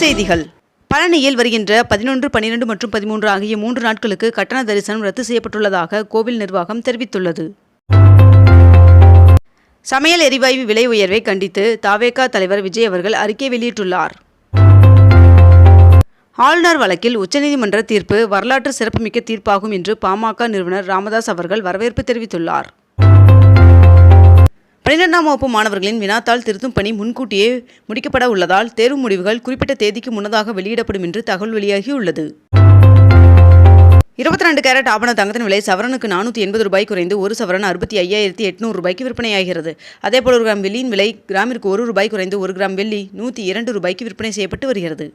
செய்திகள். பழனியில் வருகின்ற பதினொன்று பன்னிரண்டு மற்றும் பதிமூன்று ஆகிய மூன்று நாட்களுக்கு கட்டண தரிசனம் ரத்து செய்யப்பட்டுள்ளதாக கோவில் நிர்வாகம் தெரிவித்துள்ளது. சமையல் எரிவாயு விலை உயர்வை கண்டித்து தாவேகா தலைவர் விஜய் அவர்கள் அறிக்கை வெளியிட்டுள்ளார். ஆளுநர் வழக்கில் உச்சநீதிமன்ற தீர்ப்பு வரலாற்று சிறப்புமிக்க தீர்ப்பாகும் என்று பாமக நிறுவனர் ராமதாஸ் அவர்கள் வரவேற்பு தெரிவித்துள்ளார். பன்னிரெண்டாம் வகுப்பு மாணவர்களின் வினாத்தாள் திருத்தும் பணி முன்கூட்டியே முடிக்கப்பட உள்ளதால் தேர்வு முடிவுகள் குறிப்பிட்ட தேதிக்கு முன்னதாக வெளியிடப்படும் என்று தகவல் வெளியாகியுள்ளது இருபத்தி ரெண்டு கேரட் ஆபண தங்கத்தின் விலை சவரனுக்கு நானூற்றி எண்பது ரூபாய் குறைந்து ஒரு சவரன் அறுபத்தி ஐயாயிரத்தி எட்நூறு ரூபாய்க்கு விற்பனையாகிறது. அதேபோல் ஒரு கிராம் வெள்ளியின் விலை கிராமிற்கு ஒரு ரூபாய் குறைந்து ஒரு கிராம் வெள்ளி நூற்றி இரண்டு ரூபாய்க்கு விற்பனை செய்யப்பட்டு வருகிறது.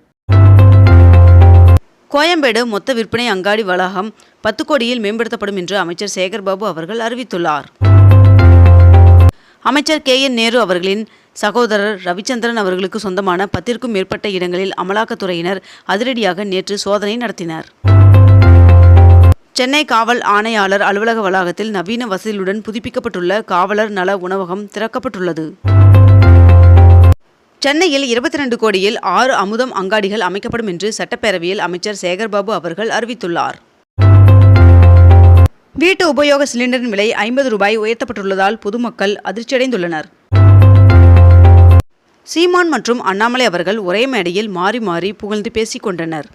கோயம்பேடு மொத்த விற்பனை அங்காடி வளாகம் பத்து கோடியில் மேம்படுத்தப்படும் என்று அமைச்சர் சேகர்பாபு அவர்கள் அறிவித்துள்ளார். அமைச்சர் கே. என். நேரு அவர்களின் சகோதரர் ரவிச்சந்திரன் அவர்களுக்கு சொந்தமான பத்திற்கும் மேற்பட்ட இடங்களில் அமலாக்கத்துறையினர் அதிரடியாக நேற்று சோதனை நடத்தினர். சென்னை காவல் ஆணையாளர் அலுவலக வளாகத்தில் நவீன வசதிகளுடன் புதுப்பிக்கப்பட்டுள்ள காவலர் நல உணவகம் திறக்கப்பட்டுள்ளது. சென்னையில் இருபத்தி ரெண்டு கோடியில் ஆறு அமுதம் அங்காடிகள் அமைக்கப்படும் என்று சட்டப்பேரவையில் அமைச்சர் சேகர்பாபு அவர்கள் அறிவித்துள்ளார். வீட்டு உபயோக சிலிண்டரின் விலை ஐம்பது ரூபாய் உயர்த்தப்பட்டுள்ளதால் பொதுமக்கள் அதிர்ச்சியடைந்துள்ளனர். சீமான் மற்றும் அண்ணாமலை அவர்கள் ஒரே மேடையில் மாறி மாறி புகழ்ந்து பேசிக் கொண்டனர்.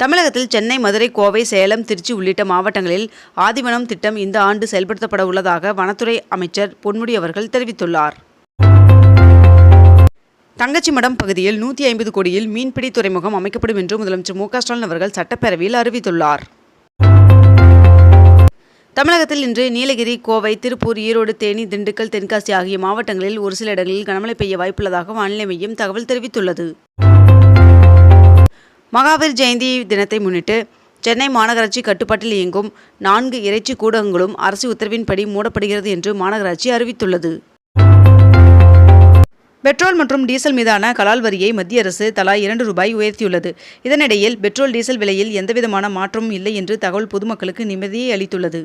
தமிழகத்தில் சென்னை மதுரை கோவை சேலம் திருச்சி உள்ளிட்ட மாவட்டங்களில் ஆதிவனம் திட்டம் இந்த ஆண்டு செயல்படுத்தப்பட உள்ளதாக வனத்துறை அமைச்சர் பொன்முடி அவர்கள் தெரிவித்துள்ளார். தங்கச்சிமடம் பகுதியில் நூற்றி ஐம்பது கோடியில் மீன்பிடி துறைமுகம் அமைக்கப்படும் என்று முதலமைச்சர் மு க ஸ்டாலின் அவர்கள் சட்டப்பேரவையில் அறிவித்துள்ளார். தமிழகத்தில் இன்று நீலகிரி கோவை திருப்பூர் ஈரோடு தேனி திண்டுக்கல் தென்காசி ஆகிய மாவட்டங்களில் ஒரு சில இடங்களில் கனமழை பெய்ய வாய்ப்புள்ளதாக வானிலை மையம் தகவல் தெரிவித்துள்ளது. மகாவீர் ஜெயந்தி தினத்தை முன்னிட்டு சென்னை மாநகராட்சி கட்டுப்பாட்டில் இயங்கும் நான்கு இறைச்சி கூடங்களும் அரசு உத்தரவின்படி மூடப்படுகிறது என்று மாநகராட்சி அறிவித்துள்ளது. பெட்ரோல் மற்றும் டீசல் மீதான கலால் வரியை மத்திய அரசு தலா இரண்டு ரூபாய் உயர்த்தியுள்ளது. இதனிடையில் பெட்ரோல் டீசல் விலையில் எந்தவிதமான மாற்றமும் இல்லை என்று தகவல் பொதுமக்களுக்கு நிம்மதியை அளித்துள்ளது.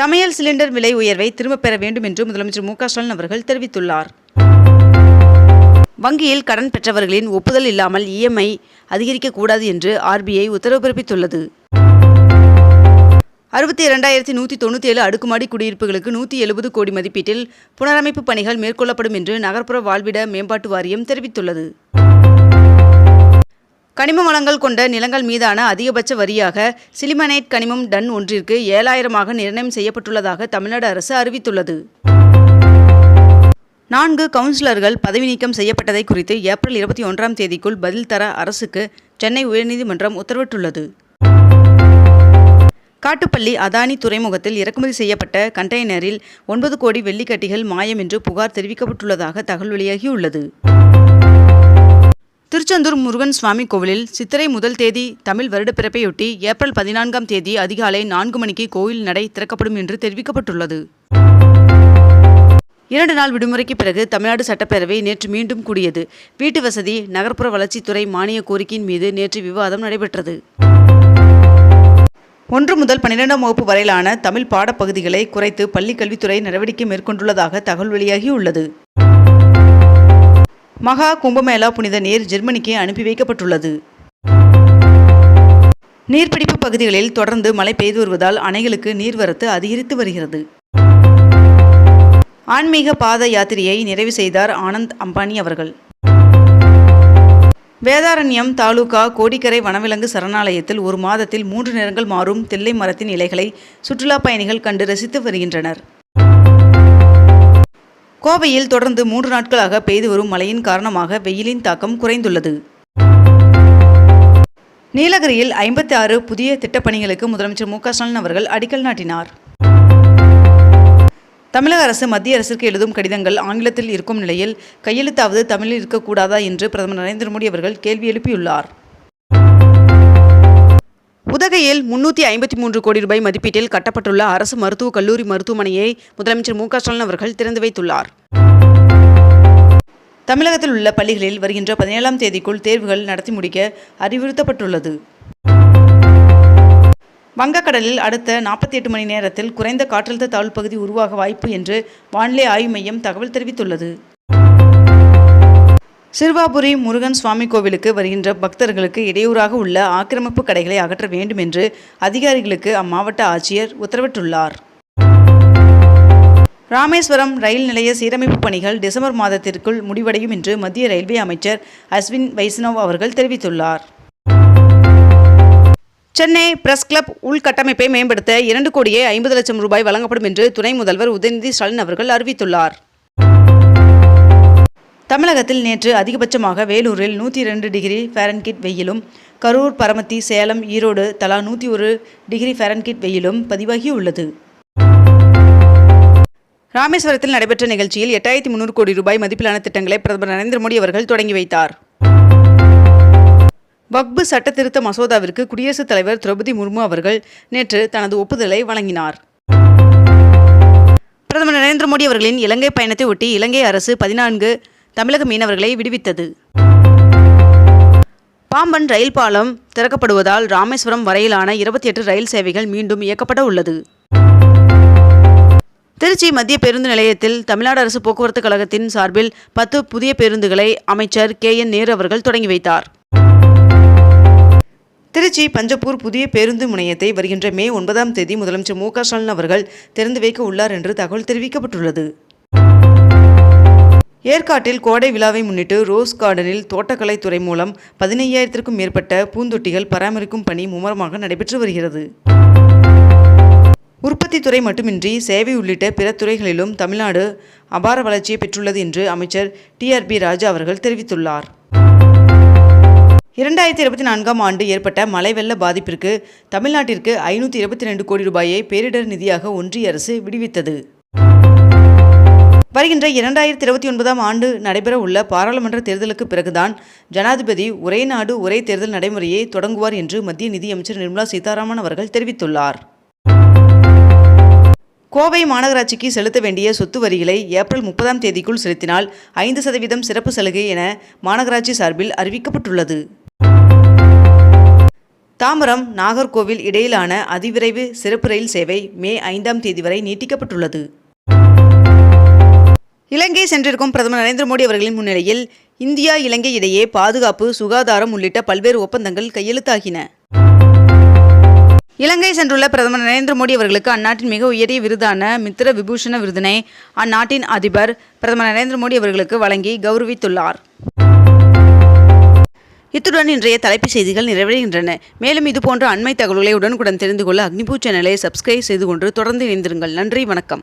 சமையல் சிலிண்டர் விலை உயர்வை திரும்பப் பெற வேண்டும் என்று முதலமைச்சர் மு ஸ்டாலின் அவர்கள் தெரிவித்துள்ளார். வங்கியில் கடன் பெற்றவர்களின் ஒப்புதல் இல்லாமல் இஎம்ஐ அதிகரிக்கக்கூடாது என்று ஆர்பிஐ உத்தரவு பிறப்பித்துள்ளது. அறுபத்தி இரண்டாயிரத்தி நூற்றி தொண்ணூற்றி ஏழு அடுக்குமாடி குடியிருப்புகளுக்கு நூற்றி எழுபது கோடி மதிப்பீட்டில் புனரமைப்பு பணிகள் மேற்கொள்ளப்படும் என்று நகர்ப்புற வாழ்விட மேம்பாட்டு வாரியம் தெரிவித்துள்ளது. கனிம வளங்கள் கொண்ட நிலங்கள் மீதான அதிகபட்ச வரியாக சிலிமனைட் கனிமம் டன் ஒன்றிற்கு ஏழாயிரமாக நிர்ணயம் செய்யப்பட்டுள்ளதாக தமிழ்நாடு அரசு அறிவித்துள்ளது. நான்கு கவுன்சிலர்கள் பதவி நீக்கம் செய்யப்பட்டதை குறித்து ஏப்ரல் இருபத்தி ஒன்றாம் தேதிக்குள் பதில் தர அரசுக்கு சென்னை உயர்நீதிமன்றம் உத்தரவிட்டுள்ளது. காட்டுப்பள்ளி அதானி துறைமுகத்தில் இறக்குமதி செய்யப்பட்ட கண்டெய்னரில் ஒன்பது கோடி வெள்ளிக்கட்டிகள் மாயம் என்று புகார் தெரிவிக்கப்பட்டுள்ளதாக தகவல் வெளியாகியுள்ளது. திருச்செந்தூர் முருகன் சுவாமி கோவிலில் சித்திரை முதல் தேதி தமிழ் வருடப்பிறப்பையொட்டி ஏப்ரல் பதினான்காம் தேதி அதிகாலை நான்கு மணிக்கு கோயில் நடை திறக்கப்படும் என்று தெரிவிக்கப்பட்டுள்ளது. இரண்டு நாள் விடுமுறைக்கு பிறகு தமிழ்நாடு சட்டப்பேரவை நேற்று மீண்டும் கூடியது. வீட்டு வசதி நகர்ப்புற வளர்ச்சித்துறை மானிய கோரிக்கையின் மீது நேற்று விவாதம் நடைபெற்றது. ஒன்று முதல் பன்னிரெண்டாம் வகுப்பு வரையிலான தமிழ் பாடப்பகுதிகளை குறைத்து பள்ளிக் கல்வித்துறை நடவடிக்கை மேற்கொண்டுள்ளதாக தகவல் வெளியாகியுள்ளது. மகா கும்பமேளா புனித நீர் ஜெர்மனிக்கு அனுப்பி வைக்கப்பட்டுள்ளது. நீர்பிடிப்பு பகுதிகளில் தொடர்ந்து மழை பெய்து வருவதால் அணைகளுக்கு நீர்வரத்து அதிகரித்து வருகிறது. ஆன்மீக பாத யாத்திரையை நிறைவு செய்தார் ஆனந்த் அம்பானி அவர்கள். வேதாரண்யம் தாலுகா கோடிக்கரை வனவிலங்கு சரணாலயத்தில் ஒரு மாதத்தில் மூன்று நிறங்கள் மாறும் தில்லை மரத்தின் இலைகளை சுற்றுலா பயணிகள் கண்டு ரசித்து வருகின்றனர். கோவையில் தொடர்ந்து மூன்று நாட்களாக பெய்து வரும் மழையின் காரணமாக வெயிலின் தாக்கம் குறைந்துள்ளது. நீலகிரியில் ஐம்பத்தி ஆறு புதிய திட்டப்பணிகளுக்கு முதலமைச்சர் மு ஸ்டாலின் அவர்கள் அடிக்கல் நாட்டினார். தமிழக அரசு மத்திய அரசிற்கு எழுதும் கடிதங்கள் ஆங்கிலத்தில் இருக்கும் நிலையில் கையெழுத்தாவது தமிழில் இருக்கக்கூடாதா என்று பிரதமர் நரேந்திர மோடி அவர்கள் கேள்வி எழுப்பியுள்ளார். உதகையில் முன்னூற்றி ஐம்பத்தி மூன்று கோடி ரூபாய் மதிப்பீட்டில் கட்டப்பட்டுள்ள அரசு மருத்துவக் கல்லூரி மருத்துவமனையை முதலமைச்சர் மு க ஸ்டாலின் அவர்கள் திறந்து வைத்துள்ளார். தமிழகத்தில் உள்ள பள்ளிகளில் வருகின்ற பதினேழாம் தேதிக்குள் தேர்வுகள் நடத்தி முடிக்க அறிவுறுத்தப்பட்டுள்ளது. வங்கக்கடலில் அடுத்த நாற்பத்தி எட்டு மணி நேரத்தில் குறைந்த காற்றழுத்த தாழ்வு பகுதி உருவாக வாய்ப்பு என்று வானிலை ஆய்வு மையம் தகவல் தெரிவித்துள்ளது. சிறுவாபுரி முருகன் சுவாமி கோவிலுக்கு வருகின்ற பக்தர்களுக்கு இடையூறாக உள்ள ஆக்கிரமிப்பு கடைகளை அகற்ற வேண்டும் என்று அதிகாரிகளுக்கு அம்மாவட்ட ஆட்சியர் உத்தரவிட்டுள்ளார். ராமேஸ்வரம் ரயில் நிலைய சீரமைப்பு பணிகள் டிசம்பர் மாதத்திற்குள் முடிவடையும் என்று மத்திய ரயில்வே அமைச்சர் அஸ்வின் வைஷ்ணவ் அவர்கள் தெரிவித்துள்ளார். சென்னை பிரஸ் கிளப் உள்கட்டமைப்பை மேம்படுத்த இரண்டு கோடியே ஐம்பது லட்சம் ரூபாய் வழங்கப்படும் என்று துணை முதல்வர் உதயநிதி ஸ்டாலின் அவர்கள் அறிவித்துள்ளார். தமிழகத்தில் நேற்று அதிகபட்சமாக வேலூரில் நூற்றி இரண்டு டிகிரி ஃபேரன்கிட் வெயிலும் கரூர் பரமத்தி சேலம் ஈரோடு தலா நூற்றி ஒரு டிகிரி ஃபேரன்கிட் வெயிலும் பதிவாகியுள்ளது. ராமேஸ்வரத்தில் நடைபெற்ற நிகழ்ச்சியில் எட்டாயிரத்தி முன்னூறு கோடி ரூபாய் மதிப்பிலான திட்டங்களை பிரதமர் நரேந்திர மோடி அவர்கள் தொடங்கி வைத்தார். வக்பு சட்டத்திருத்த மசோதாவிற்கு குடியரசுத் தலைவர் திரௌபதி முர்மு அவர்கள் நேற்று தனது ஒப்புதலை வழங்கினார். பிரதமர் நரேந்திர மோடி அவர்களின் இலங்கை பயணத்தை ஒட்டி இலங்கை அரசு பதினான்கு தமிழக மீனவர்களை விடுவித்தது. பாம்பன் ரயில் பாலம் திறக்கப்படுவதால் ராமேஸ்வரம் வரையிலான இருபத்தி எட்டு ரயில் சேவைகள் மீண்டும் இயக்கப்பட உள்ளது. திருச்சி மத்திய பேருந்து நிலையத்தில் தமிழ்நாடு அரசு போக்குவரத்து கழகத்தின் சார்பில் பத்து புதிய பேருந்துகளை அமைச்சர் கே என் நேரு அவர்கள் தொடங்கி வைத்தார். திருச்சி பஞ்சப்பூர் புதிய பேருந்து முனையத்தை வருகின்ற மே ஒன்பதாம் தேதி முதலமைச்சர் மு க ஸ்டாலின் அவர்கள் திறந்து வைக்க உள்ளார் என்று தகவல் தெரிவிக்கப்பட்டுள்ளது. ஏற்காட்டில் கோடை விழாவை முன்னிட்டு ரோஸ் கார்டனில் தோட்டக்கலைத்துறை மூலம் பதினையாயிரத்திற்கும் மேற்பட்ட பூந்தொட்டிகள் பராமரிக்கும் பணி மும்முரமாக நடைபெற்று வருகிறது. உற்பத்தி துறை மட்டுமின்றி சேவை உள்ளிட்ட பிற துறைகளிலும் தமிழ்நாடு அபார வளர்ச்சியை பெற்றுள்ளது என்று அமைச்சர் டிஆர்பி ராஜா அவர்கள் தெரிவித்துள்ளார். இரண்டாயிரத்தி இருபத்தி நான்காம் ஆண்டு ஏற்பட்ட மழை வெள்ள பாதிப்பிற்கு தமிழ்நாட்டிற்கு ஐநூற்றி இருபத்தி ரெண்டு கோடி ரூபாயை பேரிடர் நிதியாக ஒன்றிய அரசு விடுவித்தது. வருகின்ற இரண்டாயிரத்தி இருபத்தி ஒன்பதாம் ஆண்டு நடைபெற உள்ள பாராளுமன்ற தேர்தலுக்கு பிறகுதான் ஜனாதிபதி ஒரே நாடு ஒரே தேர்தல் நடைமுறையை தொடங்குவார் என்று மத்திய நிதியமைச்சர் நிர்மலா சீதாராமன் அவர்கள் தெரிவித்துள்ளார். கோவை மாநகராட்சிக்கு செலுத்த வேண்டிய சொத்து வரிகளை ஏப்ரல் முப்பதாம் தேதிக்குள் செலுத்தினால் ஐந்து சதவீதம் சிறப்பு சலுகை என மாநகராட்சி சார்பில் அறிவிக்கப்பட்டுள்ளது. தாம்பரம் நாகர்கோவில் இடையிலான அதிவிரைவு சிறப்பு ரயில் சேவை மே ஐந்தாம் தேதி வரை நீட்டிக்கப்பட்டுள்ளது. இலங்கை சென்றிருக்கும் பிரதமர் நரேந்திர மோடி அவர்களின் முன்னிலையில் இந்தியா இலங்கை இடையே பாதுகாப்பு சுகாதாரம் உள்ளிட்ட பல்வேறு ஒப்பந்தங்கள் கையெழுத்தாகின. இலங்கை சென்றுள்ள பிரதமர் நரேந்திர மோடி அவர்களுக்கு அந்நாட்டின் மிக உயரிய விருதான மித்திர விபூஷண விருதினை அந்நாட்டின் அதிபர் பிரதமர் நரேந்திர மோடி அவர்களுக்கு வழங்கி கௌரவித்துள்ளார். இத்துடன் இன்றைய தலைப்புச் செய்திகள் நிறைவடைகின்றன. மேலும் இதுபோன்ற அண்மை தகவல்களை உடனுக்குடன் தெரிந்து கொள்ள அக்னிபூ சேனலை சப்ஸ்கிரைப் செய்து கொண்டு தொடர்ந்து இணைந்திருங்கள். நன்றி வணக்கம்.